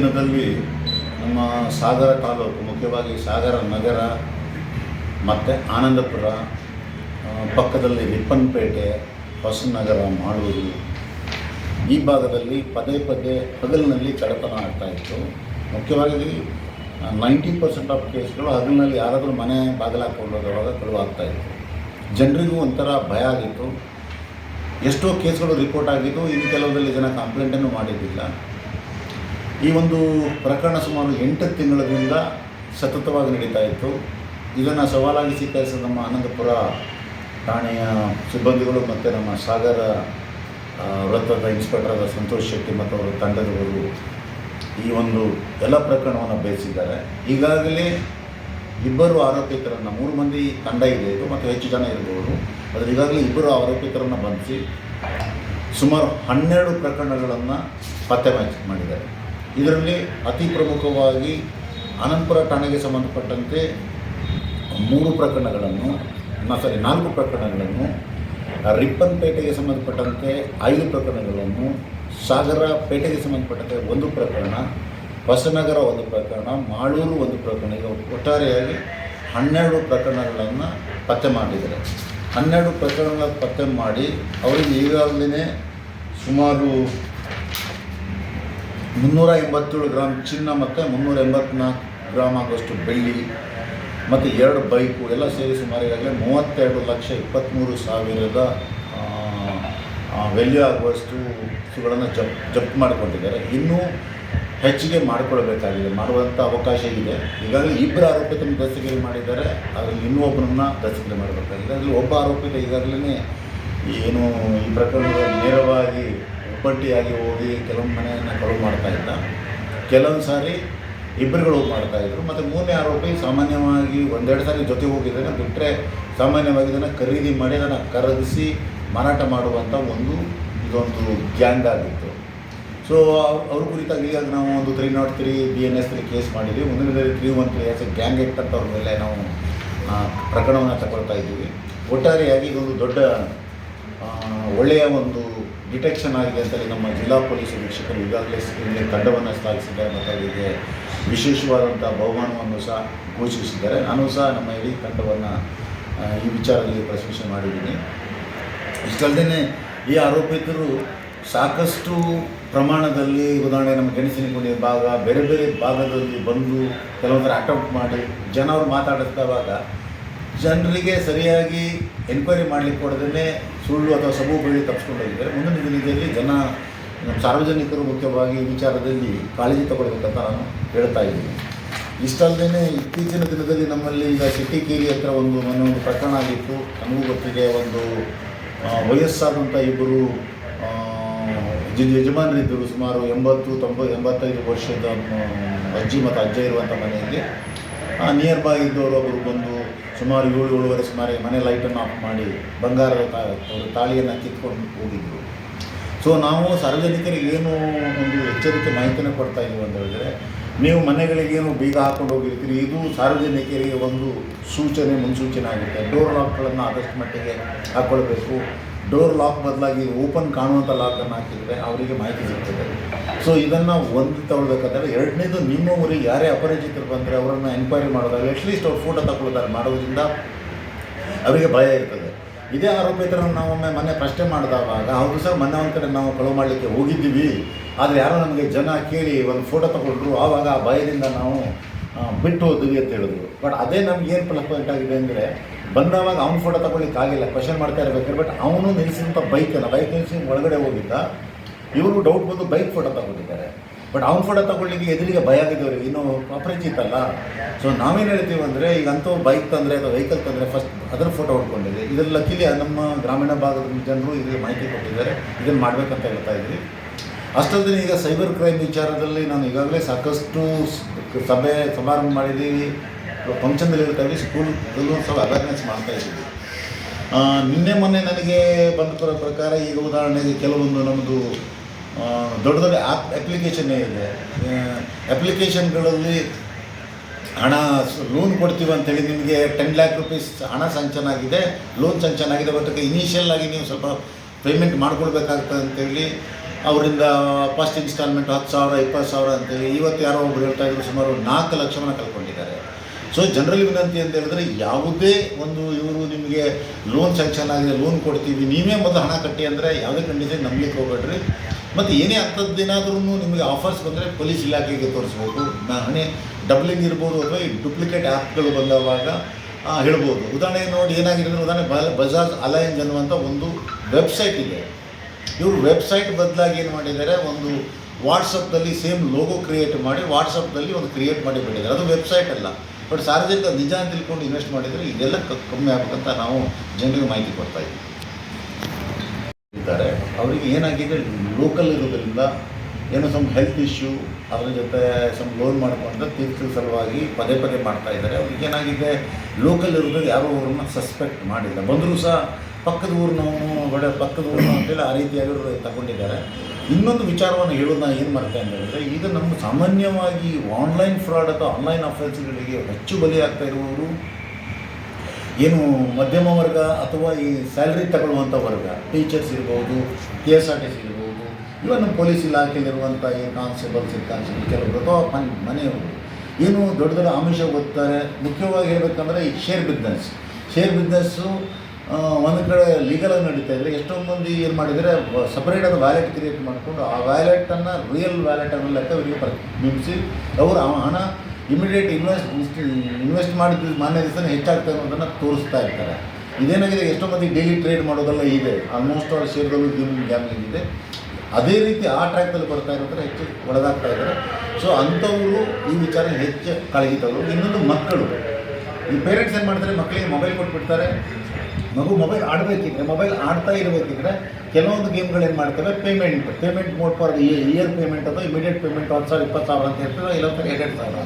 ದಿನದಲ್ಲಿ ನಮ್ಮ ಸಾಗರ ತಾಲೂಕು, ಮುಖ್ಯವಾಗಿ ಸಾಗರ ನಗರ, ಮತ್ತು ಆನಂದಪುರ ಪಕ್ಕದಲ್ಲಿ ರಿಪ್ಪನ್ಪೇಟೆ ಹೊಸನಗರ, ಮಾಡೂರು ಈ ಭಾಗದಲ್ಲಿ ಪದೇ ಪದೇ ಹಗಲಿನಲ್ಲಿ ಕಡಪನ ಆಗ್ತಾ ಇತ್ತು. ಮುಖ್ಯವಾಗಿ ನೈಂಟಿ ಪರ್ಸೆಂಟ್ ಆಫ್ ಕೇಸ್ಗಳು ಹಗಲಿನಲ್ಲಿ ಯಾರಾದರೂ ಮನೆ ಬಾಗಿಲು ಹಾಕೊಂಡು ಹೋಗುವಾಗ ಕಳುವಾಗ್ತಾ ಇತ್ತು. ಜನರಿಗೂ ಒಂಥರ ಭಯ ಆಗಿತ್ತು. ಎಷ್ಟೋ ಕೇಸ್ಗಳು ರಿಪೋರ್ಟ್ ಆಗಿದ್ದು ಇನ್ನು ಕೆಲವರಲ್ಲಿ ಜನ ಕಂಪ್ಲೇಂಟನ್ನು ಮಾಡಿದ್ದಿಲ್ಲ. ಈ ಒಂದು ಪ್ರಕರಣ ಸುಮಾರು ಎಂಟು ತಿಂಗಳಿಂದ ಸತತವಾಗಿ ನಡೀತಾ ಇತ್ತು. ಇದನ್ನು ಸವಾಲಾಗಿ ಸ್ವೀಕರಿಸಿದ ನಮ್ಮ ಆನಂದಪುರ ಠಾಣೆಯ ಸಿಬ್ಬಂದಿಗಳು ಮತ್ತು ನಮ್ಮ ಸಾಗರ ವೃತ್ತದ ಇನ್ಸ್ಪೆಕ್ಟರ್ ಸಂತೋಷ್ ಶೆಟ್ಟಿ ಮತ್ತು ಅವರ ತಂಡದವರು ಈ ಒಂದು ಎಲ್ಲ ಪ್ರಕರಣವನ್ನು ಬೇಯಿಸಿದ್ದಾರೆ ಈಗಾಗಲೇ ಇಬ್ಬರು ಆರೋಪಿತರನ್ನು, ಮೂರು ಮಂದಿ ತಂಡ ಇದೆ ಇದು ಮತ್ತು ಹೆಚ್ಚು ಜನ ಇರಬಹುದು ಆದರೆ ಈಗಾಗಲೇ ಇಬ್ಬರು ಆರೋಪಿತರನ್ನು ಬಂಧಿಸಿ ಸುಮಾರು ಹನ್ನೆರಡು ಪ್ರಕರಣಗಳನ್ನು ಪತ್ತೆ ಮಾಡಿದ್ದಾರೆ. ಇದರಲ್ಲಿ ಅತಿ ಪ್ರಮುಖವಾಗಿ ಅನಂತಪುರ ಠಾಣೆಗೆ ಸಂಬಂಧಪಟ್ಟಂತೆ ಮೂರು ಪ್ರಕರಣಗಳನ್ನು ಸಾರಿ ನಾಲ್ಕು ಪ್ರಕರಣಗಳನ್ನು, ರಿಪ್ಪನ್ಪೇಟೆಗೆ ಸಂಬಂಧಪಟ್ಟಂತೆ ಐದು ಪ್ರಕರಣಗಳನ್ನು, ಸಾಗರ ಪೇಟೆಗೆ ಸಂಬಂಧಪಟ್ಟಂತೆ ಒಂದು ಪ್ರಕರಣ ಹೊಸನಗರ ಒಂದು ಪ್ರಕರಣ, ಮಾಳೂರು ಒಂದು ಪ್ರಕರಣ, ಈಗ ಒಟ್ಟಾರೆಯಾಗಿ ಹನ್ನೆರಡು ಪ್ರಕರಣಗಳನ್ನು ಪತ್ತೆ ಮಾಡಿದ್ದಾರೆ. ಹನ್ನೆರಡು ಪ್ರಕರಣಗಳ ಪತ್ತೆ ಮಾಡಿ, ಅವರಿಗೆ ಈಗಾಗಲೇ ಸುಮಾರು ಮುನ್ನೂರ ಎಂಬತ್ತೇಳು ಗ್ರಾಮ್ ಚಿನ್ನ ಮತ್ತು ಮುನ್ನೂರ ಎಂಬತ್ನಾಲ್ಕು ಗ್ರಾಮ್ ಆಗುವಷ್ಟು ಬೆಳ್ಳಿ ಮತ್ತು ಎರಡು ಬೈಕು ಎಲ್ಲ ಸೇರಿ ಸುಮಾರು ಈಗಾಗಲೇ ಮೂವತ್ತೆರಡು ಲಕ್ಷ ಇಪ್ಪತ್ತ್ಮೂರು ಸಾವಿರದ ವೆಲ್ಯೂ ಆಗುವಷ್ಟು ವಸ್ತುಗಳನ್ನು ಜಪ್, ಜಪ್ತು ಮಾಡಿಕೊಂಡಿದ್ದಾರೆ ಇನ್ನೂ ಹೆಚ್ಚಿಗೆ ಮಾಡಿಕೊಳ್ಬೇಕಾಗಿದೆ ಮಾಡುವಂಥ ಅವಕಾಶ ಇದೆ. ಈಗಾಗಲೇ ಇಬ್ಬರು ಆರೋಪಿತನ ದಸ್ತಗಿರಿ ಮಾಡಿದ್ದಾರೆ ಅದರಲ್ಲಿ ಇನ್ನೂ ಒಬ್ಬರನ್ನ ದಸ್ತಗಿರಿ ಮಾಡಬೇಕಾಗಿದೆ. ಅದರಲ್ಲಿ ಒಬ್ಬ ಆರೋಪಿತ ಈಗಾಗಲೇ ಏನು ಈ ಪ್ರಕರಣದ ನೇರವಾಗಿ ಒಬ್ಬಟ್ಟಿಯಾಗಿ ಹೋಗಿ ಕೆಲವೊಂದು ಮನೆಯನ್ನು ಕಳುವು ಮಾಡ್ತಾ ಇದ್ದ. ಕೆಲವೊಂದು ಸಾರಿ ಇಬ್ಬರುಗಳು ಮಾಡ್ತಾ ಇದ್ರು. ಮತ್ತು ಮೂರನೇ ಆರೋಪಿ ಸಾಮಾನ್ಯವಾಗಿ ಒಂದೆರಡು ಸಾರಿ ಜೊತೆ ಹೋಗಿದ್ದಾನೆ ಬಿಟ್ಟರೆ ಸಾಮಾನ್ಯವಾಗಿ ಇದನ್ನು ಖರೀದಿ ಮಾಡಿ ಅದನ್ನು ಕರಗಿಸಿ ಮಾರಾಟ ಮಾಡುವಂಥ ಒಂದು ಇದೊಂದು ಗ್ಯಾಂಗ್ ಆಗಿತ್ತು. ಸೊ ಅವ್ರ ಕುರಿತಾಗಿ ಈಗ ನಾವು ಒಂದು three nought three B N S case ಮಾಡಿದ್ವಿ. ಮುಂದಿನದಲ್ಲಿ three one three S gang ಇಟ್ಟಂಥವ್ರ ಮೇಲೆ ನಾವು ಪ್ರಕರಣವನ್ನು ತಗೊಳ್ತಾ ಇದ್ದೀವಿ. ಒಟ್ಟಾರೆಯಾಗಿ ಇದೊಂದು ದೊಡ್ಡ ಒಳ್ಳೆಯ ಒಂದು ಡಿಟೆಕ್ಷನ್ ಆಗಿದೆ ಅಂತೇಳಿ ನಮ್ಮ ಜಿಲ್ಲಾ ಪೊಲೀಸ್ ವೀಕ್ಷಕರು ಈಗಾಗಲೇ ಇಲ್ಲಿ ತಂಡವನ್ನು ಸ್ಥಾಪಿಸಿದ್ದಾರೆ ಮತ್ತು ಅವರಿಗೆ ವಿಶೇಷವಾದಂಥ ಬಹುಮಾನವನ್ನು ಸಹ ಘೋಷಿಸಿದ್ದಾರೆ. ನಾನು ಸಹ ನಮ್ಮ ಇಡೀ ತಂಡವನ್ನು ಈ ವಿಚಾರದಲ್ಲಿ ಪ್ರಶಂಸೆ ಮಾಡಿದ್ದೀನಿ. ಇಷ್ಟಲ್ಲದೆ ಈ ಆರೋಪಿತರು ಸಾಕಷ್ಟು ಪ್ರಮಾಣದಲ್ಲಿ ಉದಾಹರಣೆ ನಮ್ಮ ಗೆಣಸಿನ ಕುಣಿಯ ಭಾಗ, ಬೇರೆ ಬೇರೆ ಭಾಗದಲ್ಲಿ ಬಂದು ಕೆಲವೊಂದರ ಅಟೆಂಪ್ಟ್ ಮಾಡಿ ಜನ ಅವ್ರು ಮಾತಾಡಿಸ್ತಾವಾಗ ಜನರಿಗೆ ಸರಿಯಾಗಿ ಎನ್ಕ್ವೈರಿ ಮಾಡಲಿಕ್ಕೆ ಕೊಡದೇ ಸುಳ್ಳು ಅಥವಾ ಸಬು ಬೆಳಿ ತಪ್ಪಿಸ್ಕೊಂಡು ಹೋಗಿದ್ದಾರೆ ಮುಂದಿನ ದಿನದಲ್ಲಿ ಜನ, ಸಾರ್ವಜನಿಕರು ಮುಖ್ಯವಾಗಿ ವಿಚಾರದಲ್ಲಿ ಕಾಳಜಿ ತಗೊಳ್ಬೇಕಂತ ನಾನು ಹೇಳ್ತಾ ಇದ್ದೀನಿ. ಇಷ್ಟಲ್ಲದೆ ಇತ್ತೀಚಿನ ದಿನದಲ್ಲಿ ನಮ್ಮಲ್ಲಿ ಈಗ ಸಿಟ್ಟಿಕೇರಿ ಹತ್ರ ಒಂದು ಒಂದು ಪ್ರಕರಣ ಆಗಿತ್ತು. ನಮಗೂ ಗೊತ್ತಿದೆ, ಒಂದು ವಯಸ್ಸಾದಂಥ ಇಬ್ಬರು ಯಜಮಾನರಿದ್ದರು. ಸುಮಾರು ಎಂಬತ್ತು, ತೊಂಬ, ಎಂಬತ್ತೈದು ವರ್ಷದ ಅಜ್ಜಿ ಮತ್ತು ಅಜ್ಜ ಇರುವಂಥ ಮನೆಯಲ್ಲಿ. ನಿಯರ್ ಬೈ ಇದ್ದವರು ಒಬ್ಬರು ಬಂದು ಸುಮಾರು ಏಳು ಏಳುವರೆ ಸುಮಾರು ಮನೆ ಲೈಟನ್ನು ಆಫ್ ಮಾಡಿ ಬಂಗಾರದ ತಾಳಿಯನ್ನು ಕಿತ್ಕೊಂಡು ಹೋಗಿದ್ದರು ಸೊ ನಾವು ಸಾರ್ವಜನಿಕರಿಗೆ ಏನು ಒಂದು ಎಚ್ಚರಿಕೆ ಮಾಹಿತಿಯನ್ನು ಕೊಡ್ತಾ ಇದ್ದೀವಿ ಅಂತ ಹೇಳಿದರೆ, ನೀವು ಮನೆಗಳಿಗೆ ಏನು ಬೀಗ ಹಾಕೊಂಡು ಹೋಗಿರ್ತೀರಿ, ಇದು ಸಾರ್ವಜನಿಕರಿಗೆ ಒಂದು ಸೂಚನೆ, ಮುನ್ಸೂಚನೆ ಆಗುತ್ತೆ. ಡೋರ್ ಲಾಕ್ಗಳನ್ನು ಆದಷ್ಟು ಮಟ್ಟಿಗೆ ಹಾಕ್ಕೊಳ್ಬೇಕು ಡೋರ್ ಲಾಕ್ ಬದಲಾಗಿ ಓಪನ್ ಕಾಣುವಂಥ ಲಾಕನ್ನು ಹಾಕಿದರೆ ಅವರಿಗೆ ಮಾಹಿತಿ ಸಿಗ್ತದೆ. ಸೊ ಇದನ್ನು ಒಂದು ತಗೊಳ್ಬೇಕಾದ್ರೆ ಎರಡನೇದು ನಿಮ್ಮ ಊರಿಗೆ ಯಾರೇ ಅಪರಿಚಿತರು ಬಂದರೆ ಅವರನ್ನು ಎನ್ಕ್ವೈರಿ ಮಾಡೋದಾಗ ಅಟ್ಲೀಸ್ಟ್ ಅವ್ರು ಫೋಟೋ ತಗೊಳ್ತಾರೆ ಮಾಡೋದ್ರಿಂದ ಅವರಿಗೆ ಭಯ ಇರ್ತದೆ. ಇದೇ ಆರೋಪಿತರನ್ನು ನಾವು ಒಮ್ಮೆ ಮೊನ್ನೆ ಪ್ರಶ್ನೆ ಮಾಡಿದವಾಗ ಅವರು ಸಹ ಮೊನ್ನೆ ಒಂದು ಕಡೆ ನಾವು ಕಳುವು ಮಾಡಲಿಕ್ಕೆ ಹೋಗಿದ್ದೀವಿ. ಆದರೆ ಯಾರೋ ನಮಗೆ ಜನ ಕೇಳಿ ಒಂದು ಫೋಟೋ ತಗೊಂಡ್ರು ಆವಾಗ ಆ ಭಯದಿಂದ ನಾವು ಬಿಟ್ಟು ಹೋದ್ವಿ ಅಂತ ಹೇಳಿದ್ರು. ಬಟ್ ಅದೇ ನಮ್ಗೆ ಏನು ಪ್ಲಸ್ ಪಾಯಿಂಟ್ ಆಗಿದೆ ಅಂದರೆ ಬಂದವಾಗ ಅವ್ನ ಫೋಟೋ ತಗೊಳ್ಳಿಕ್ಕಾಗಿಲ್ಲ ಕ್ವಶನ್ ಮಾಡ್ತಾ ಇರ್ಬೇಕಾದ್ರೆ ಬಟ್ ಅವನು ನಿಲ್ಲಿಸುವಂಥ ಬೈಕ್ ಅಲ್ಲ ಬೈಕ್ ನಿಲ್ಲಿಸಿ ಒಳಗಡೆ ಹೋಗಿದ್ದ ಇವರು ಡೌಟ್ ಬಂದು ಬೈಕ್ ಫೋಟೋ ತಗೊಂಡಿದ್ದಾರೆ. ಬಟ್ ಅವ್ನ ಫೋಟೋ ತಗೊಳ್ಳಿಕ್ಕೆ ಎದುರಿಗೆ ಭಯ ಆಗಿದ್ದವ್ರಿಗೆ ಇನ್ನು ಅಪರಿಚಿತ ಅಲ್ಲ. ಸೊ ನಾವೇನು ಹೇಳ್ತೀವಿ ಅಂದರೆ ಈಗ ಅಂತೂ ಬೈಕ್ ತಂದರೆ ಅಥವಾ ವೆಹಿಕಲ್ ತಂದರೆ ಫಸ್ಟ್ ಅದರ ಫೋಟೋ ಹೊಡ್ಕೊಂಡಿದೆ ಇದರಲ್ಲಿ ಲಕ್ಕಿಲಿ ನಮ್ಮ ಗ್ರಾಮೀಣ ಭಾಗದ ಜನರು ಇದಕ್ಕೆ ಮಾಹಿತಿ ಕೊಟ್ಟಿದ್ದಾರೆ, ಇದನ್ನು ಮಾಡಬೇಕಂತ ಹೇಳ್ತಾ ಇದ್ವಿ. ಅಷ್ಟೊಂದಿನ ಈಗ ಸೈಬರ್ ಕ್ರೈಮ್ ವಿಚಾರದಲ್ಲಿ ನಾನು ಈಗಾಗಲೇ ಸಾಕಷ್ಟು ಸಭೆ, ಸಮಾರಂಭ ಮಾಡಿದ್ದೀವಿ. ಫಂಕ್ಷನ್ದಲ್ಲಿ ಇರ್ತಾ ಸ್ಕೂಲ್ ಸ್ಕೂಲ್ದಲ್ಲೂ ಸ್ವಲ್ಪ ಅವೇರ್ನೆಸ್ ಮಾಡ್ತಾ ಇದ್ದೀವಿ. ನಿನ್ನೆ ಮೊನ್ನೆ ನನಗೆ ಬಂದ ಪ್ರ- ಪ್ರಕಾರ ಈಗ ಉದಾಹರಣೆಗೆ ಕೆಲವೊಂದು ನಮ್ಮದು ದೊಡ್ಡ ದೊಡ್ಡ ಆ್ಯಪ್ ಅಪ್ಲಿಕೇಶನ್ನೇ ಇದೆ. ಅಪ್ಲಿಕೇಶನ್ಗಳಲ್ಲಿ ಹಣ ಲೋನ್ ಕೊಡ್ತೀವಿ ಅಂತೇಳಿ ನಿಮಗೆ ಟೆನ್ ಲ್ಯಾಕ್ ರುಪೀಸ್ ಹಣ ಸಂಚನ ಆಗಿದೆ ಲೋನ್ ಸಂಚನ ಆಗಿದೆ ಬಟ್ ಇನಿಷಿಯಲ್ ಆಗಿ ನೀವು ಸ್ವಲ್ಪ ಪೇಮೆಂಟ್ ಮಾಡ್ಕೊಳ್ಬೇಕಾಗ್ತದೆ ಅಂತೇಳಿ ಅವರಿಂದ ಫಸ್ಟ್ ಇನ್ಸ್ಟಾಲ್ಮೆಂಟ್ ಹತ್ತು ಸಾವಿರ, ಇಪ್ಪತ್ತು ಸಾವಿರ ಅಂತೇಳಿ ಇವತ್ತು ಯಾರೋ ಒಬ್ಬರು ಹೇಳ್ತಾ ಇದ್ರು ಸುಮಾರು ನಾಲ್ಕು ಲಕ್ಷವನ್ನು ಕಳ್ಕೊಂಡಿದ್ದಾರೆ. ಸೊ ಜನರಲ್ ವಿನಂತಿ ಅಂತ ಹೇಳಿದ್ರೆ, ಯಾವುದೇ ಒಂದು ಇವರು ನಿಮಗೆ ಲೋನ್ ಸ್ಯಾಂಕ್ಷನ್ ಆಗಿದೆ ಲೋನ್ ಕೊಡ್ತೀವಿ, ನೀವೇ ಮೊದಲು ಹಣ ಕಟ್ಟಿ ಅಂದರೆ ಯಾವುದೇ ಕಂಡೀಷನ್ ನಂಬಲಿಕ್ಕೆ ಹೋಗ್ಬೇಡ್ರಿ. ಮತ್ತು ಏನೇ ಅಂಥದ್ದೇನಾದ್ರೂ ನಿಮಗೆ ಆಫರ್ಸ್ ಬಂದರೆ ಪೊಲೀಸ್ ಇಲಾಖೆಗೆ ತೋರಿಸ್ಬೋದು. ಹಣೆ ಡಬ್ಲಿಂಗ್ ಇರ್ಬೋದು ಅಥವಾ ಈ ಡುಪ್ಲಿಕೇಟ್ ಆ್ಯಪ್ಗಳು ಬಂದವಾಗ ಹೇಳ್ಬೋದು. ಉದಾಹರಣೆಗೆ ನೋಡಿ ಏನಾಗಿದೆ ಅಂದರೆ, ಉದಾಹರಣೆ ಬಜಾಜ್ ಅಲಯನ್ಸ್ ಅನ್ನುವಂಥ ಒಂದು ವೆಬ್ಸೈಟ್ ಇದೆ. ಇವರು ವೆಬ್ಸೈಟ್ ಬದಲಾಗಿ ಏನು ಮಾಡಿದ್ದಾರೆ, ಒಂದು ವಾಟ್ಸಪ್ನಲ್ಲಿ ಸೇಮ್ ಲೋಗೋ ಕ್ರಿಯೇಟ್ ಮಾಡಿ ವಾಟ್ಸಪ್ನಲ್ಲಿ ಒಂದು ಕ್ರಿಯೇಟ್ ಮಾಡಿ ಬಿಟ್ಟಿದ್ದಾರೆ. ಅದು ವೆಬ್ಸೈಟ್ ಅಲ್ಲ. ಬಟ್ ಸಾರ್ವಜನಿಕ ನಿಜ ಅಂತ ತಿಳ್ಕೊಂಡು ಇನ್ವೆಸ್ಟ್ ಮಾಡಿದರೆ ಇದೆಲ್ಲ ಕಮ್ಮಿ ಆಗ್ಬೇಕಂತ ನಾವು ಜನರಿಗೆ ಮಾಹಿತಿ ಕೊಡ್ತಾ ಇದ್ದೀವಿ. ಇದ್ದಾರೆ. ಅವರಿಗೆ ಏನಾಗಿದೆ? ಲೋಕಲ್ ಇರೋದರಿಂದ ಏನೋ ಸಮ್ ಹೆಲ್ತ್ ಇಶ್ಯೂ ಅದರ ಜೊತೆ ಸಮ್ ಲೋನ್ ಮಾಡಿಕೊಂಡು ತೀರ್ಸೋ ಸಲುವಾಗಿ ಪದೇ ಪದೇ ಮಾಡ್ತಾ ಇದ್ದಾರೆ. ಅವ್ರಿಗೆ ಏನಾಗಿದೆ? ಲೋಕಲ್ ಇರೋದ್ರಲ್ಲಿ ಯಾರೂ ಅವ್ರನ್ನ ಸಸ್ಪೆಕ್ಟ್ ಮಾಡಿಲ್ಲ. ಬಂದರೂ ಸಹ ಪಕ್ಕದ ಊರಿನವನು ಒಳ್ಳೆ ಪಕ್ಕದ ಊರಿನ ಅಂತೇಳಿ ಆ ರೀತಿಯಾಗಿ ಅವರು ತಗೊಂಡಿದ್ದಾರೆ. ಇನ್ನೊಂದು ವಿಚಾರವನ್ನು ಹೇಳೋದು ನಾನು ಏನು ಮಾಡ್ತೇನೆ ಅಂತ ಹೇಳಿದ್ರೆ, ಈಗ ನಮ್ಮ ಸಾಮಾನ್ಯವಾಗಿ ಆನ್ಲೈನ್ ಫ್ರಾಡ್ ಅಥವಾ ಆನ್ಲೈನ್ ಅಫೆನ್ಸ್ಗಳಿಗೆ ಹೆಚ್ಚು ಬಲಿಯಾಗ್ತಾ ಇರುವವರು ಏನು ಮಧ್ಯಮ ವರ್ಗ ಅಥವಾ ಈ ಸ್ಯಾಲ್ರಿ ತಗೊಳ್ಳುವಂಥ ವರ್ಗ ಟೀಚರ್ಸ್ ಇರ್ಬೋದು K S R T C ಇರ್ಬೋದು, ಇಲ್ಲ ನಮ್ಮ ಪೊಲೀಸ್ ಇಲಾಖೆಯಲ್ಲಿರುವಂಥ ಈ ಕಾನ್ಸ್ಟೇಬಲ್ಸ್ ಕಾನ್ಸ್ಟೇಬಲ್ ಕೆಲವರು ಅಥವಾ ಮನೆ, ಮನೆಯವರು. ಏನು ದೊಡ್ಡ ದೊಡ್ಡ ಆಮಿಷ ಓದ್ತಾರೆ. ಮುಖ್ಯವಾಗಿ ಹೇಳ್ಬೇಕಂದ್ರೆ ಈ ಶೇರ್ ಬಿಸ್ನೆಸ್ ಶೇರ್ ಬಿಸ್ನೆಸ್ಸು ಒಂದು ಕಡೆ ಲೀಗಲಾಗಿ ನಡೀತಾ ಇದ್ರೆ ಎಷ್ಟೊಂದು ಮಂದಿ ಏನು ಮಾಡಿದರೆ ಸಪ್ರೇಟ್ ಅದು ವ್ಯಾಲೆಟ್ ಕ್ರಿಯೇಟ್ ಮಾಡಿಕೊಂಡು ಆ ವ್ಯಾಲೆಟನ್ನು ರಿಯಲ್ ವ್ಯಾಲೆಟ್ ಅನ್ನೋ ಲೆಕ್ಕ ಇವರಿಗೆ ಪ್ರ ಬಿಂಬಿಸಿ ಅವರು ಹಣ ಇಮಿಡಿಯೇಟ್ ಇನ್ವೆಸ್ಟ್ ಇನ್ವೆಸ್ಟ್ ಮಾಡಿದ ಮಾನ್ಯ ದಿವಸ ಹೆಚ್ಚಾಗ್ತದೆ ಅನ್ನೋದನ್ನು ತೋರಿಸ್ತಾ ಇರ್ತಾರೆ. ಇದೇನಾಗಿದೆ, ಎಷ್ಟೋ ಮಂದಿ ಡೈಲಿ ಟ್ರೇಡ್ ಮಾಡೋದೆಲ್ಲ ಇದೆ. ಆಲ್ಮೋಸ್ಟ್ ಆಲ್ ಶೇರ್ಗಳು ಗೇಮಿಂಗ್ ಗ್ಯಾಮ್ಲಿಂಗ್ ಇದೆ. ಅದೇ ರೀತಿ ಆ ಟ್ರ್ಯಾಕ್ದಲ್ಲಿ ಬರ್ತಾ ಇರೋದ್ರೆ ಹೆಚ್ಚು ಒಳಗಾಗ್ತಾ ಇದ್ದಾರೆ. ಸೊ ಅಂಥವರು ಈ ವಿಚಾರ ಹೆಚ್ಚು ಕಾಳಜಿತವರು ಇನ್ನೊಂದು ಮಕ್ಕಳು. ಈ ಪೇರೆಂಟ್ಸ್ ಏನು ಮಾಡ್ತಾರೆ ಮಕ್ಕಳಿಗೆ ಮೊಬೈಲ್ ಕೊಟ್ಬಿಡ್ತಾರೆ. ಮಗು ಮೊಬೈಲ್ ಆಡಬೇಕಿದ್ರೆ ಮೊಬೈಲ್ ಆಡ್ತಾ ಇರಬೇಕಿದ್ರೆ ಕೆಲವೊಂದು ಗೇಮ್ಗಳೇನು ಮಾಡ್ತವೆ? Payment payment mode for year payment ಅಥವಾ ಇಮಿಡಿಯೇಟ್ ಪೇಮೆಂಟ್ ಒಂದು ಸಾವಿರ, ಇಪ್ಪತ್ತು ಸಾವಿರ ಅಂತ ಇರ್ತದೆ ಇಲ್ಲ ಎರಡು ಸಾವಿರ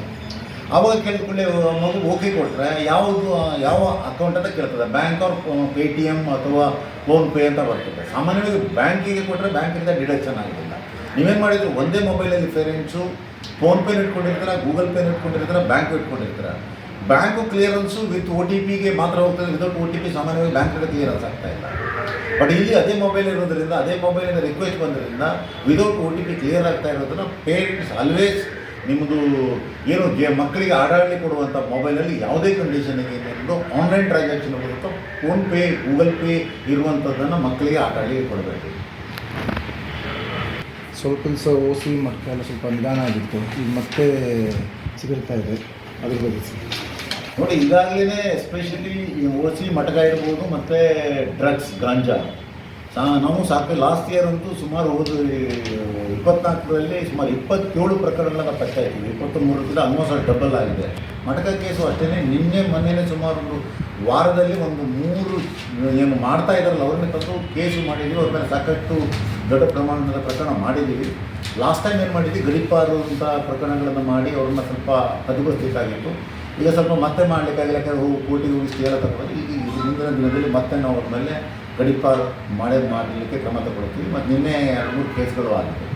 ಆವಾಗ ಕೇಳಿಕೊಳ್ಳಿ ಮಗು ಓಕೆ ಕೊಟ್ಟರೆ ಯಾವುದು, ಯಾವ ಅಕೌಂಟ್ ಅಂತ ಕೇಳ್ತದೆ. Bank or Paytm ಅಥವಾ ಫೋನ್ಪೇ ಅಂತ ಬರ್ತದೆ. ಸಾಮಾನ್ಯವಾಗಿ ಬ್ಯಾಂಕಿಗೆ ಕೊಟ್ಟರೆ ಬ್ಯಾಂಕಿಂದ ಡಿಡಕ್ಷನ್ ಆಗೋದಿಲ್ಲ. ನೀವೇನು ಮಾಡಿದ್ರು? ಒಂದೇ ಮೊಬೈಲಲ್ಲಿ ಪೇರೆಂಟ್ಸು ಫೋನ್ಪೇನ ಇಟ್ಕೊಂಡಿರ್ತಾರೆ ಗೂಗಲ್ ಪೇನ ಇಟ್ಕೊಂಡಿರ್ತಾರೆ ಬ್ಯಾಂಕ್ ಇಟ್ಕೊಂಡಿರ್ತಾರೆ? Bank clearance with O T ಪಿಗೆ ಮಾತ್ರ ಹೋಗ್ತದೆ. ವಿದೌಟ್ ಒ ಟಿ ಪಿ ಸಾಮಾನ್ಯವಾಗಿ ಬ್ಯಾಂಕಿಗೆ ಕ್ಲಿಯರೆನ್ಸ್ ಆಗ್ತಾ ಇಲ್ಲ. ಬಟ್ ಇಲ್ಲಿ ಅದೇ ಮೊಬೈಲ್ ಇರೋದ್ರಿಂದ, ಅದೇ ಮೊಬೈಲಿಂದ request ಬಂದ್ರಿಂದ without O T P clear ಆಗ್ತಾ ಇರೋದನ್ನು ಪೇರೆಂಟ್ಸ್ ಆಲ್ವೇಸ್ ನಿಮ್ಮದು ಏನು ಗೆ ಮಕ್ಕಳಿಗೆ ಆಡಾಡಲಿ ಕೊಡುವಂಥ ಮೊಬೈಲಲ್ಲಿ ಯಾವುದೇ ಕಂಡೀಷನ್ಗೆ ಏನಿರೋದು ಆನ್ಲೈನ್ ಟ್ರಾನ್ಸಾಕ್ಷನ್ ಬರುತ್ತೋ ಫೋನ್ಪೇ ಗೂಗಲ್ ಪೇ ಇರುವಂಥದ್ದನ್ನು ಮಕ್ಕಳಿಗೆ ಆಟಾಡಲಿಕ್ಕೆ ಕೊಡಬೇಕು. ಸ್ವಲ್ಪ ದಿವಸ ಓಸಿ ಮಕ್ಕಳೆಲ್ಲ ಸ್ವಲ್ಪ ನಿಧಾನ ಆಗಿತ್ತು. ಈಗ ಮತ್ತೆ ಸಿಗುತ್ತಾ ಇದೆ. ಅದ್ರ ಬಗ್ಗೆ ನೋಡಿ ಈಗಾಗಲೇ ಎಸ್ಪೆಷಲಿ ಓಸಿ ಮಟಕ ಇರ್ಬೋದು, ಮತ್ತು ಡ್ರಗ್ಸ್ ಗಾಂಜಾ ಸಾ, ನಾವು ಸಾಕು ಲಾಸ್ಟ್ ಇಯರ್ ಅಂತೂ ಸುಮಾರು ಹೋದ, ಇಪ್ಪತ್ನಾಲ್ಕರಲ್ಲಿ ಸುಮಾರು ಇಪ್ಪತ್ತೇಳು ಪ್ರಕರಣಗಳನ್ನ ಪತ್ತೆ ಇದ್ದೀವಿ ಇಪ್ಪತ್ತ್ಮೂರರಿಂದ ಆಲ್ಮೋಸ್ಟ್ ಡಬಲ್ ಆಗಿದೆ. ಮಟಕ ಕೇಸು ಅಷ್ಟೇ ನಿನ್ನೆ, ಮೊನ್ನೆನೇ ಸುಮಾರು ಒಂದು ವಾರದಲ್ಲಿ ಒಂದು ಮೂರು, ಏನು ಮಾಡ್ತಾ ಇದ್ದಾರಲ್ಲ, ಅವ್ರನ್ನ ತಂದು ಕೇಸು ಮಾಡಿದ್ವಿ. ಅವ್ರ ಮೇಲೆ ಸಾಕಷ್ಟು ದೊಡ್ಡ ಪ್ರಮಾಣದ ಪ್ರಕರಣ ಮಾಡಿದ್ದೀವಿ. ಲಾಸ್ಟ್ ಟೈಮ್ ಏನು ಮಾಡಿದ್ವಿ? ಗಡಿಪಾರು ಅಂತ ಪ್ರಕರಣಗಳನ್ನು ಮಾಡಿ ಅವ್ರನ್ನ ಸ್ವಲ್ಪ ಹದ್ದುಬಸ್ತಿದ್ದಾಗಿತ್ತು ಈಗ ಸ್ವಲ್ಪ ಮತ್ತೆ ಮಾಡಲಿಕ್ಕಾಗಿಲ್ಲ ಯಾಕಂದರೆ ಹೂವು ಕೋಟಿ ಹೋಗಿ ಸ್ಟೇ ಎಲ್ಲ ತಗೊಂಡು ಈಗ ಈ ಮುಂದಿನ ದಿನದಲ್ಲಿ ಮತ್ತೆ ನಾವು ಅದ್ರ ಮೇಲೆ ಗಡಿಪಾರು ಮಾಡೇ ಮಾಡಲಿಕ್ಕೆ ಕ್ರಮ ತಗೊಳ್ತೀವಿ. ಮತ್ತು ನಿನ್ನೆ ಎರಡು ಮೂರು ಕೇಸ್ಗಳು ಆಗಿದೆ.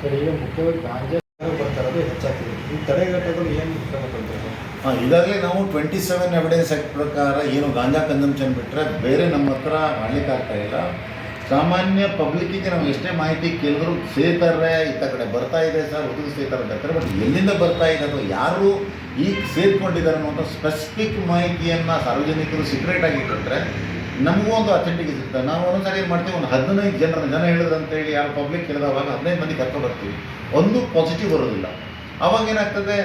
ಸರ್ ಈಗ ಮುಖ್ಯವಾಗಿ ಗಾಂಜಾ ಬರ್ತಾರೆ ಹೆಚ್ಚಾಗ್ತದೆ. ಈ ತಡೆಗಟ್ಟಲು ಏನು ಕ್ರಮ ತಗೊಳ್ತಾರೆ? ಹಾಂ ಈಗಾಗಲೇ ನಾವು ಟ್ವೆಂಟಿ ಸೆವೆನ್ ಎವಿಡೆನ್ಸ್ ಆ್ಯಕ್ಟ್ ಪ್ರಕಾರ ಏನು ಗಾಂಜಾ ಕನ್ಸಂಪ್ಷನ್ ಬಿಟ್ಟರೆ ಬೇರೆ ನಮ್ಮ ಹತ್ರ ಮಾಡಲಿಕ್ಕಾಗ್ತಾ ಇಲ್ಲ. ಸಾಮಾನ್ಯ ಪಬ್ಲಿಕ್ಕಿಗೆ ನಾವು ಎಷ್ಟೇ ಮಾಹಿತಿ ಕೇಳಿದ್ರು ಸೇತಾರೆ ಇತ್ತ ಕಡೆ ಬರ್ತಾ ಇದೆ ಸರ್ ಒದಗಿ ಸೇತಾರೆ ಅಂತ ಬಟ್ ಎಲ್ಲಿಂದ ಬರ್ತಾ ಇದೆ ಅಥವಾ ಯಾರು ಈಗ ಸೇರಿಕೊಂಡಿದ್ದಾರೆ ಅನ್ನುವಂಥ ಸ್ಪೆಸಿಫಿಕ್ ಮಾಹಿತಿಯನ್ನು ಸಾರ್ವಜನಿಕರು ಸೀಕ್ರೆಟ್ ಆಗಿ ಕೊಟ್ಟರೆ ನಮಗೂ ಒಂದು ಅಥೆಂಟಿಕ್ ಸಿಗ್ತದೆ. ನಾವು ಒಂದೊಂದ್ಸರಿ ಏನು ಮಾಡ್ತೀವಿ, ಒಂದು ಹದಿನೈದು ಜನರ, ಜನ ಹೇಳಿದ್ರು ಯಾರು ಪಬ್ಲಿಕ್ ಹೇಳಿದವಾಗ ಹದಿನೈದು ಮಂದಿ ಬರ್ತೀವಿ. ಒಂದು ಪಾಸಿಟಿವ್ ಬರೋದಿಲ್ಲ. ಅವಾಗ ಏನಾಗ್ತದೆ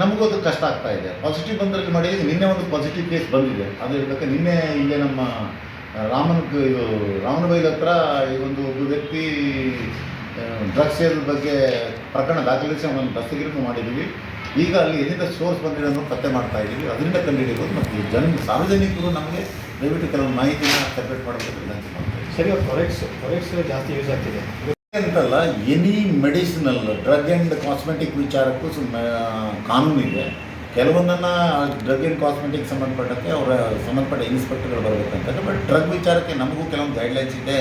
ನಮಗೂ ಅದು ಕಷ್ಟ ಆಗ್ತಾ ಇದೆ. ಪಾಸಿಟಿವ್ ಬಂದ್ರಲ್ಲಿ ಮಾಡಿ ನಿನ್ನೆ ಒಂದು ಪಾಸಿಟಿವ್ ಕೇಸ್ ಬಂದಿದೆ. ಅದು ಇದಕ್ಕೆ ನಿನ್ನೆ ಇಲ್ಲೇ ನಮ್ಮ ರಾಮನ, ಇದು ರಾಮನ ಬೈಲ್ ಹತ್ರ ಈ ಒಂದು ಒಬ್ಬ ವ್ಯಕ್ತಿ ಡ್ರಗ್ಸ್ ಸೇಲ್ ಬಗ್ಗೆ ಪ್ರಕರಣ ದಾಖಲಿಸಿ ಅವನನ್ನು ದಸ್ತಗಿರಿನೂ ಮಾಡಿದ್ದೀವಿ ಈಗ ಅಲ್ಲಿ ಎಲ್ಲಿಂದ ಸೋರ್ಸ್ ಬಂದಿದೆ ಅನ್ನೋದು ಪತ್ತೆ ಮಾಡ್ತಾ ಇದ್ದೀವಿ. ಅದರಿಂದ ಕಂಡುಹಿಡಿಬೋದು ಮತ್ತು ಜನ ಸಾರ್ವಜನಿಕರು ನಮಗೆ ದಯವಿಟ್ಟು ಕೆಲವು ಮಾಹಿತಿನ ಸಪ್ರೇಟ್ ಮಾಡಬೇಕು ವಿನಂತಿ ಮಾಡ್ತೀವಿ ಸರಿ ಫೊರೆಕ್ಸ್ ಫಾರೆಕ್ಸ್ ಜಾಸ್ತಿ ಯೂಸ್ ಆಗ್ತಿದೆ. ಅಂತಲ್ಲ any medicinal drug and cosmetic ವಿಚಾರಕ್ಕೂ ಸುಮ್ಮ ಕಾನೂನಿದೆ ಕೆಲವೊಂದನ್ನು ಡ್ರಗ್ ಆ್ಯಂಡ್ ಕಾಸ್ಮೆಟಿಕ್ ಸಂಬಂಧಪಟ್ಟಂತೆ ಅವರ ಸಂಬಂಧಪಟ್ಟ ಇನ್ಸ್ಪೆಕ್ಟರ್ಗಳು ಬರಬೇಕಂತ ಬಟ್ ಡ್ರಗ್ ವಿಚಾರಕ್ಕೆ ನಮಗೂ ಕೆಲವೊಂದು ಗೈಡ್ಲೈನ್ಸ್ ಇದೆ.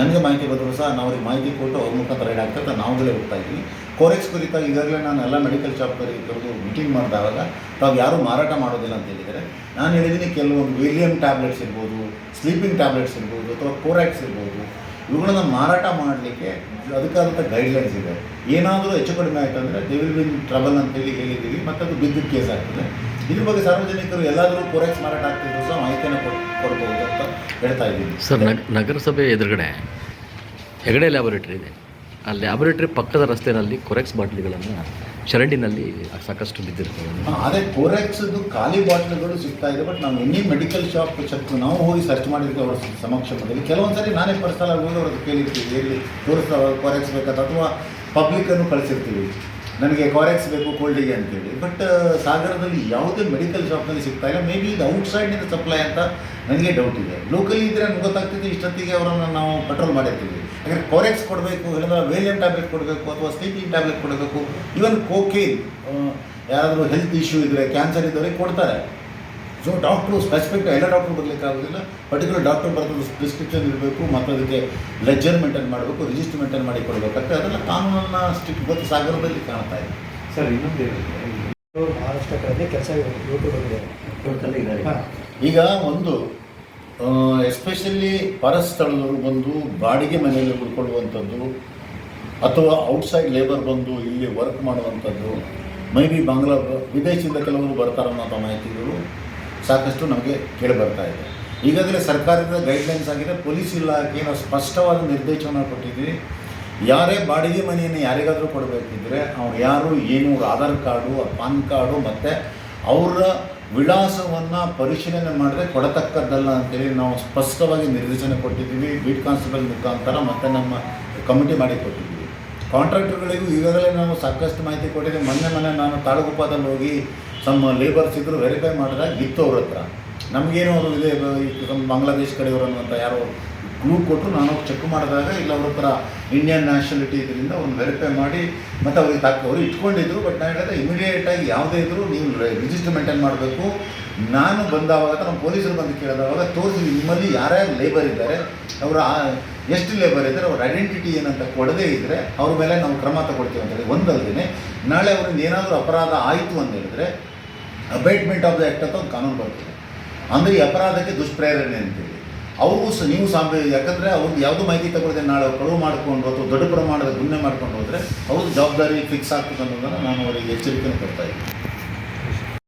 ನನಗೆ ಮಾಹಿತಿ ಬಂದರೂ ಸಹ ನಾವು ಅವ್ರಿಗೆ ಮಾಹಿತಿ ಕೊಟ್ಟು ಅವ್ರ ಮುಖಾಂತರ ರೈಡ್ ಆಗ್ತದೆ ನಾವುಗಳೇ ಹೋಗ್ತಾ ಇದ್ವಿ ಕೋರೆಕ್ಸ್ ಕುರಿತ ಈಗಾಗಲೇ ನಾನು ಎಲ್ಲ ಮೆಡಿಕಲ್ ಶಾಪ್ಗಳಿಗೆ ಕರೆದು ಮೀಟಿಂಗ್ ಮಾಡಿದಾಗ ತಾವು ಯಾರೂ ಮಾರಾಟ ಮಾಡೋದಿಲ್ಲ ಅಂತ ಹೇಳಿದರೆ ನಾನು ಹೇಳಿದ್ದೀನಿ ಕೆಲವೊಂದು ವಿಲಿಯಂ ಟ್ಯಾಬ್ಲೆಟ್ಸ್ ಇರ್ಬೋದು ಸ್ಲೀಪಿಂಗ್ ಟ್ಯಾಬ್ಲೆಟ್ಸ್ ಇರ್ಬೋದು ಅಥವಾ ಕೋರ್ಯಾಕ್ಸ್ ಇರ್ಬೋದು. ಇವುಗಳನ್ನು ಮಾರಾಟ ಮಾಡಲಿಕ್ಕೆ ಅದಕ್ಕಾದಂಥ ಗೈಡ್ಲೈನ್ಸ್ ಇದೆ. ಏನಾದರೂ ಹೆಚ್ಚು ಕಡಿಮೆ ಆಯಿತು ಅಂದರೆ ದೇ ವಿಲ್ ಬಿನ್ ಟ್ರಬಲ್ ಅಂತೇಳಿ ಹೇಳಿದ್ದೀವಿ ಮತ್ತು ಅದು ಬಿದ್ದು ಕೇಸ್ ಆಗ್ತದೆ. ಇದ್ರ ಬಗ್ಗೆ ಸಾರ್ವಜನಿಕರು ಎಲ್ಲಾದರೂ ಕೊರೆಕ್ಸ್ ಮಾರಾಟ ಆಗ್ತಿದ್ರು ಸಹ ಮಾಹಿತಿಯನ್ನು ಕೊಡ್, ಕೊಡ್ಬೋದು ಅಂತ ಹೇಳ್ತಾ ಇದ್ದೀನಿ. ಸರ್, ನಗ, ನಗರಸಭೆ ಎದುರುಗಡೆ ಹೆಗಡೆ ಲ್ಯಾಬೊರೇಟ್ರಿ ಇದೆ. ಆ ಲ್ಯಾಬೊರೇಟರಿ ಪಕ್ಕದ ರಸ್ತೆಯಲ್ಲಿ ಕೊರೆಕ್ಸ್ ಬಾಟ್ಲಿಗಳನ್ನು ಚರಂಡಿನಲ್ಲಿ ಸಾಕಷ್ಟು ಬಿದ್ದಿರ್ತವೆ ಅದೇ ಕೊರೆಕ್ಸ್ದು ಖಾಲಿ ಬಾಟ್ಲುಗಳು ಸಿಗ್ತಾ ಇದೆ, ಬಟ್ ನಾವು ಎನಿ ಮೆಡಿಕಲ್ ಶಾಪ್ ಚೆಕ್ ನಾವು ಹೋಗಿ ಸರ್ಚ್ ಮಾಡಿರ್ತೀವಿ ಅವರ ಸಮಕ್ಷಮದಲ್ಲಿ ಕೆಲವೊಂದು ಸರಿ ನಾನೇ ಪರ್ಸನಲ್ ಆಗಿ ಹೋಗಿ ಅವ್ರದ್ದು ಕೇಳಿರ್ತೀವಿ, ಎಲ್ಲಿ ತೋರಿಸ್ತಾ ಕೊರೆಕ್ಸ್ ಬೇಕಾದ ಅಥವಾ ಪಬ್ಲಿಕನ್ನು ಕಳಿಸಿರ್ತೀವಿ. ನನಗೆ ಕೊರೆಕ್ಸ್ ಬೇಕು ಕೋಲ್ಡಿಗೆ ಅಂತೇಳಿ. ಬಟ್ ಸಾಗರದಲ್ಲಿ ಯಾವುದೇ ಮೆಡಿಕಲ್ ಶಾಪ್ನಲ್ಲಿ ಸಿಗ್ತಾ ಇಲ್ಲ. ಮೇ ಬಿ ಇದು ಔಟ್ಸೈಡ್ನಿಂದ ಸಪ್ಲೈ ಅಂತ ನನಗೆ ಡೌಟ್ ಇದೆ. ಲೋಕಲಿ ಇದ್ದರೆ ನಮ್ಗೆ ಗೊತ್ತಾಗ್ತಿದೆ, ಇಷ್ಟೊತ್ತಿಗೆ ಅವರನ್ನು ನಾವು ಪೆಟ್ರೋಲ್ ಮಾಡಿರ್ತೀವಿ. ಯಾಕಂದರೆ ಕೋರೆಕ್ಸ್ ಕೊಡಬೇಕು ಇಲ್ಲಂದ್ರೆ ವೇಲಿಯಂ ಟ್ಯಾಬ್ಲೆಟ್ ಕೊಡಬೇಕು ಅಥವಾ ಸ್ಲೀಪಿಂಗ್ ಟ್ಯಾಬ್ಲೆಟ್ ಕೊಡಬೇಕು. ಈವನ್ ಕೋಕೇನ್ ಯಾರಾದರೂ ಹೆಲ್ತ್ ಇಶ್ಯೂ ಇದ್ದರೆ ಕ್ಯಾನ್ಸರ್ ಇದ್ದವರಿಗೆ ಕೊಡ್ತಾರೆ. ಸೊ ಡಾಕ್ಟ್ರು ಸ್ಪೆಸಿಫಿಕ್ ಎಲ್ಲ ಡಾಕ್ಟ್ರು ಬರಲಿಕ್ಕಾಗೋದಿಲ್ಲ. ಪರ್ಟಿಕ್ಯುಲರ್ ಡಾಕ್ಟರ್ ಬರೋದು ಪ್ರಿಸ್ಕ್ರಿಪ್ಷನ್ ಇರಬೇಕು ಮತ್ತು ಅದಕ್ಕೆ ಲೆಜರ್ ಮೇಂಟೈನ್ ಮಾಡಬೇಕು ರಿಜಿಸ್ಟರ್ ಮೇಂಟೈನ್ ಮಾಡಿ ಕೊಡಬೇಕಾಗ್ತದೆ. ಅದನ್ನು ಕಾನೂನನ್ನು ಸ್ಟ್ರಿಕ್ಟ್ ಗೊತ್ತು ಸಾಗರದಲ್ಲಿ ಕಾಣ್ತಾ ಇದೆ. ಸರ್ ಇನ್ನೊಂದು ಮಹಾರಾಷ್ಟ್ರ ಕಡೆ ಕೆಲಸ ಯೂಟ್ಯೂಬ್ ಈಗ ಒಂದು ಎಸ್ಪೆಷಲಿ ಪರಸ್ಥಳದವರು ಬಂದು ಬಾಡಿಗೆ ಮನೆಯಲ್ಲಿ ಉಳ್ಕೊಳ್ಳುವಂಥದ್ದು ಅಥವಾ ಔಟ್ಸೈಡ್ ಲೇಬರ್ ಬಂದು ಇಲ್ಲಿ ವರ್ಕ್ ಮಾಡುವಂಥದ್ದು ಮೈ ಬಿ ಬಾಂಗ್ಲಾ ವಿದೇಶದಿಂದ ಕೆಲವರು ಬರ್ತಾರೆ ಮಾಹಿತಿಗಳು ಸಾಕಷ್ಟು ನಮಗೆ ಕೇಳಿ ಬರ್ತಾ ಇದೆ. ಈಗಾಗಲೇ ಸರ್ಕಾರದ ಗೈಡ್ಲೈನ್ಸ್ ಆಗಿದೆ, ಪೊಲೀಸ್ ಇಲಾಖೆ ಸ್ಪಷ್ಟವಾದ ನಿರ್ದೇಶನ ಕೊಟ್ಟಿದ್ದೀವಿ ಯಾರೇ ಬಾಡಿಗೆ ಮನೆಯನ್ನು ಯಾರಿಗಾದರೂ ಕೊಡಬೇಕಿದ್ರೆ ಅವ್ರು ಯಾರು ಏನು, ಆಧಾರ್ ಕಾರ್ಡು, ಪಾನ್ ಕಾರ್ಡು ಮತ್ತು ಅವರ ವಿಳಾಸವನ್ನು ಪರಿಶೀಲನೆ ಮಾಡಿದ್ರೆ ಕೊಡತಕ್ಕದ್ದಲ್ಲ ಅಂತೇಳಿ ನಾವು ಸ್ಪಷ್ಟವಾಗಿ ನಿರ್ದೇಶನ ಕೊಟ್ಟಿದ್ದೀವಿ ಬೀಟ್ ಕಾನ್ಸ್ಟೇಬಲ್ ಮುಖಾಂತರ ಮತ್ತು ನಮ್ಮ ಕಮಿಟಿ ಮಾಡಿ ಕೊಟ್ಟಿದ್ದೀವಿ. ಕಾಂಟ್ರಾಕ್ಟರ್ಗಳಿಗೂ ಈಗಾಗಲೇ ನಾವು ಸಾಕಷ್ಟು ಮಾಹಿತಿ ಕೊಟ್ಟಿದ್ದೀವಿ. ಮೊನ್ನೆ ಮೊನ್ನೆ ನಾನು ತಾಳಗುಪ್ಪದಲ್ಲಿ ಹೋಗಿ ನಮ್ಮ ಲೇಬರ್ಸ್ ಇದ್ದರು ವೆರಿಫೈ ಮಾಡಿದಾಗ ಇತ್ತು ಅವ್ರ ಹತ್ರ. ನಮಗೇನು ಅವರು ಇದೆ ಬಾಂಗ್ಲಾದೇಶ್ ಕಡೆಯವರು ಅನ್ನುವಂಥ ಯಾರೋ ಕ್ಲೂ ಕೊಟ್ಟು ನಾನು ಚೆಕ್ ಮಾಡಿದಾಗ ಇಲ್ಲ ಅವ್ರ ಹತ್ರ ಇಂಡಿಯನ್ ನ್ಯಾಷನಾಲಿಟಿ ಇದರಿಂದ ಒಂದು ವೆರಿಫೈ ಮಾಡಿ ಮತ್ತು ಅವ್ರಿಗೆ ತಾಕ ಅವರು ಇಟ್ಕೊಂಡಿದ್ರು ಬಟ್ ನಾನು ಹೇಳಿದ್ರೆ ಇಮಿಡಿಯೇಟಾಗಿ ಯಾವುದೇ ಇದ್ದರೂ ನೀವು ರಿಜಿಸ್ಟರ್ ಮೇಂಟೈನ್ ಮಾಡಬೇಕು. ನಾನು ಬಂದಾವಾಗ ನಮ್ಮ ಪೊಲೀಸರು ಬಂದು ಕೇಳಿದಾಗ ತೋರಿಸಿ ನಿಮ್ಮಲ್ಲಿ ಯಾರ್ಯಾರು ಲೇಬರ್ ಇದ್ದಾರೆ, ಅವರ ಎಷ್ಟು ಲೇಬರ್ ಇದ್ದಾರೆ, ಅವ್ರ ಐಡೆಂಟಿಟಿ ಏನಂತ ಕೊಡದೇ ಇದ್ದರೆ ಅವ್ರ ಮೇಲೆ ನಾವು ಕ್ರಮ ತಗೊಳ್ತೀವಿ ಅಂತ ಹೇಳಿ ಒಂದಲ್ಲದೆ ನಾಳೆ ಅವ್ರಿಗೆ ಏನಾದರೂ ಅಪರಾಧ ಆಯಿತು ಅಂತ ಹೇಳಿದ್ರೆ ಅಬೈಟ್ಮೆಂಟ್ ಆಫ್ ದ ಆ್ಯಕ್ಟ್ ಅಂತ ಒಂದು ಕಾನೂನು ಬರ್ತದೆ. ಅಂದರೆ ಈ ಅಪರಾಧಕ್ಕೆ ದುಷ್ಪ್ರೇರಣೆ ಅಂತೇಳಿ ಅವ್ರಿಗೂ ಸಹ ನೀವು ಸಾಂಬ ಯಾಕಂದರೆ ಅವ್ರಿಗೆ ಯಾವುದು ಮಾಹಿತಿ ತಗೊಳ್ಳದೆ ನಾಳೆ ಕಳುವು ಮಾಡಿಕೊಂಡು ಅಥವಾ ದೊಡ್ಡ ಪ್ರಮಾಣದ ಗುನ್ನೆ ಮಾಡ್ಕೊಂಡು ಹೋದರೆ ಅವ್ರದ್ದು ಜವಾಬ್ದಾರಿ ಫಿಕ್ಸ್ ಆಗ್ತದೆ ಅನ್ನೋದನ್ನು ನಾನು ಅವರಿಗೆ ಎಚ್ಚರಿಕೆಯನ್ನು ಕೊಡ್ತಾ ಇದ್ದೀನಿ.